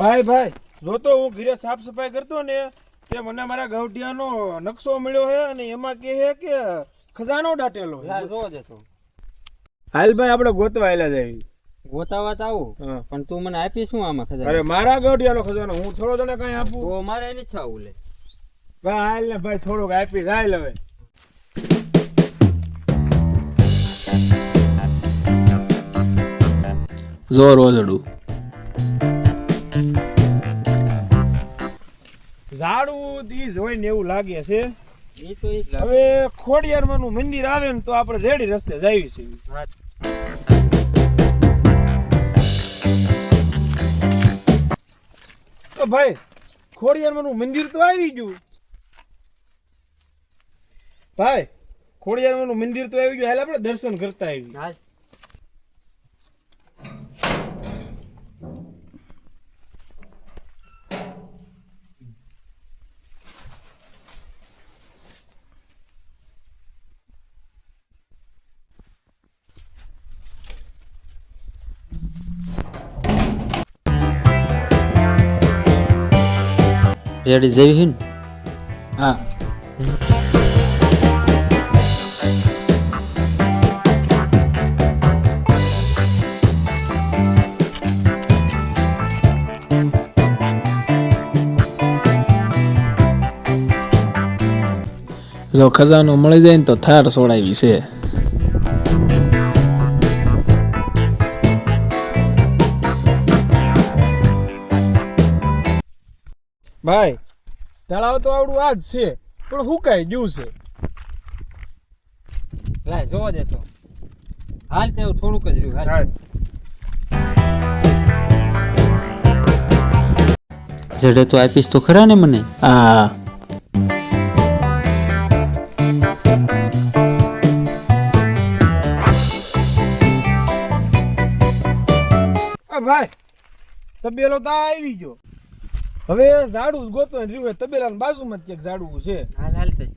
ભાઈ ભાઈ જો તો હું ઘીરે સાફ સફાઈ કરતો ને તે મને મારા ગવટિયાનો નકશો મળ્યો છે અને એમાં કહે છે કે ખજાનો દાટેલો યાર જોવા હાલ ભાઈ આપણે ગોતવાયેલા જાય જાવી ગોતાવા તો આવું પણ તું મને આપી શું આમાં ખજાનો? અરે મારા ગવટિયાનો ખજાનો હું થોડો તને કઈ આપું? તો મારે એની ઈચ્છા આવું લે ભાઈ હાલ ને ભાઈ થોડુંક આપી હાલ હવે. જો રોજડું ઝાડવું દી જોઈને ને એવું લાગે છે. હવે ખોડિયારમાં નું મંદિર આવે ને તો આપણે રેડી રસ્તે જઈએ છીએ. તો ભાઈ ખોડિયારમાંનું મંદિર તો આવી ગયું. ભાઈ ખોડિયારમાંનું મંદિર તો આવી ગયું. હાલ આપણે દર્શન કરતા આવી રેડી જેવી હે ને? હા. જો ખજાનો મળી જાય ને તો થાર સોડાવી છે. ભાઈ તળાવ તો આવડું આ જ છે પણ હુકાઈ ગયું છે? લાય જોવા દે તો. હાલ તે થોડુંક જ રહ્યું હાલ. જડે તો આપીશ તો ખરા ને મને? હા. ભાઈ તબેલો તો આવી ગયો. હવે ઝાડું જ ગોતો રહ્યું તબેલા બાજુમાં જ ક્યાંક ઝાડવું છે. હાલ હાલ થઈ.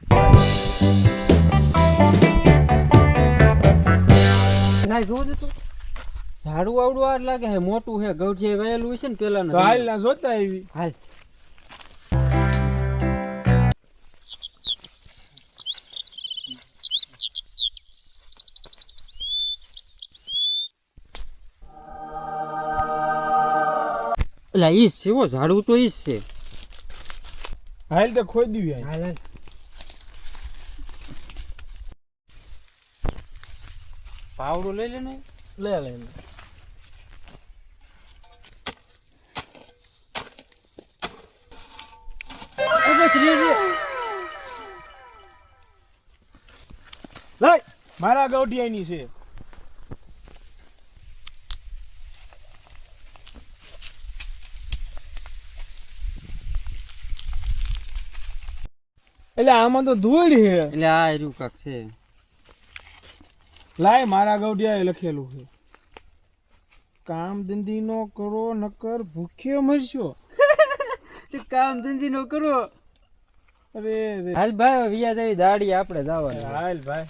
ના જોવું દે તો? ઝાડું આવડું આ લાગે હે મોટું હે ગૌઠિયા વહેલું છે ને પેલા હાલ ના જોતા આવી. હાલ. એટલે ઈસ છે હો ઝાડવું તો ઈસ છે. હાલ તો ખોઈ દીવી હાલ હાલ. પાવડો લઈ લે ને. લે લે મારા ગૌઢિયાની છે. એટલે આમાં તો ધૂળ છે. એટલે આ રહ્યું કાક છે. લાય મારા ગૌઠિયાએ લખેલું છે. કામ ધંધી નો કરો નકર ભૂખ્યો મરશો. કામ ધંધી નો કરો. અરે હાલ ભાઈ વિયા દેવી દાડી આપણે જવાનું. હાલ ભાઈ.